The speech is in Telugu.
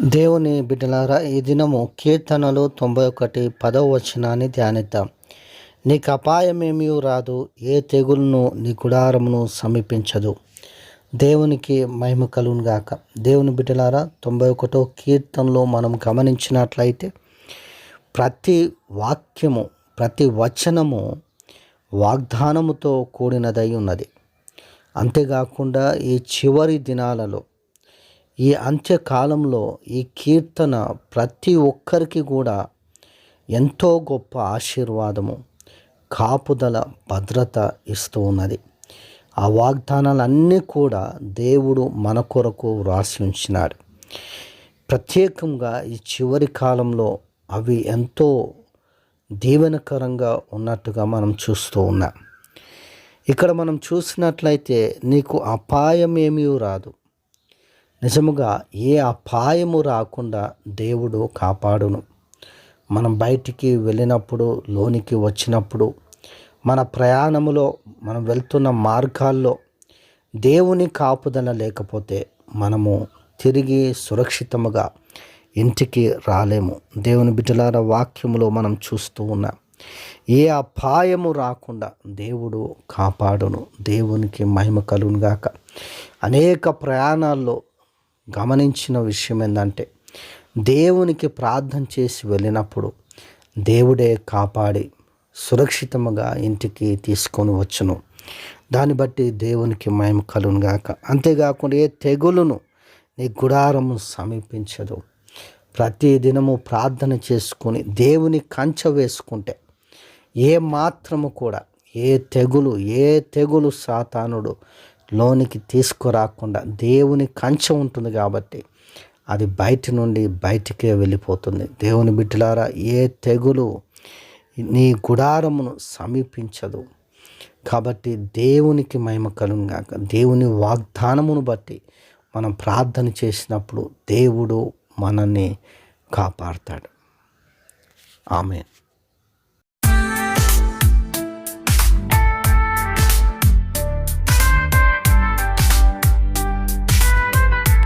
దేవుని బిడ్డలారా ఈ దినము కీర్తనలు తొంభై ఒకటి పదవ వచనాన్ని ధ్యానిద్దాం. నీకు అపాయమేమీ రాదు ఏ తెగులను నీ గుడారమును సమీపించదు. దేవునికి మహిమ కలుగును గాక. దేవుని బిడ్డలారా తొంభై ఒకటో కీర్తనలో మనం గమనించినట్లయితే ప్రతి వాక్యము ప్రతి వచనము వాగ్దానముతో కూడినదై ఉన్నది. అంతేకాకుండా ఈ చివరి దినాలలో ఈ అంత్యకాలంలో ఈ కీర్తన ప్రతి ఒక్కరికి కూడా ఎంతో గొప్ప ఆశీర్వాదము కాపుదల భద్రత ఇస్తూ ఉన్నది. ఆ వాగ్దానాలన్నీ కూడా దేవుడు మన కొరకు వ్రాసి ఉంచినాడు. ప్రత్యేకంగా ఈ చివరి కాలంలో అవి ఎంతో దీవెనకరంగా ఉన్నట్టుగా మనం చూస్తూ ఉన్నాం. ఇక్కడ మనం చూసినట్లయితే నీకు అపాయం ఏమీ రాదు. నిజముగా ఏ అపాయము రాకుండా దేవుడు కాపాడును. మనం బయటికి వెళ్ళినప్పుడు లోనికి వచ్చినప్పుడు మన ప్రయాణములో మనం వెళ్తున్న మార్గాల్లో దేవుని కాపుదల లేకపోతే మనము తిరిగి సురక్షితముగా ఇంటికి రాలేము. దేవుని బిడ్డలార వాక్యములో మనం చూస్తూ ఉన్నాం. ఏ అపాయము రాకుండా దేవుడు కాపాడును. దేవునికి మహిమ కలుగునుగాక. అనేక ప్రయాణాల్లో గమనించిన విషయం ఏంటంటే దేవునికి ప్రార్థన చేసి వెళ్ళినప్పుడు దేవుడే కాపాడి సురక్షితముగా ఇంటికి తీసుకొని వచ్చును. దాన్ని బట్టి దేవునికి మయం కలుగును గాక. అంతేకాకుండా ఏ తెగులును నీ గుడారము సమీపించదు. ప్రతి దినము ప్రార్థన చేసుకొని దేవుని కంచ వేసుకుంటే ఏ మాత్రము కూడా ఏ తెగులు ఏ తెగులు సాతానుడు లోనికి తీసుకురాకుండా దేవుని కంచె ఉంటుంది కాబట్టి అది బయట నుండి బయటికే వెళ్ళిపోతుంది. దేవుని బిడ్డలారా ఏ తెగులు నీ గుడారమును సమీపించదు. కాబట్టి దేవునికి మహిమ కలుగాక దేవుని వాగ్దానమును బట్టి మనం ప్రార్థన చేసినప్పుడు దేవుడు మనల్ని కాపాడతాడు. ఆమె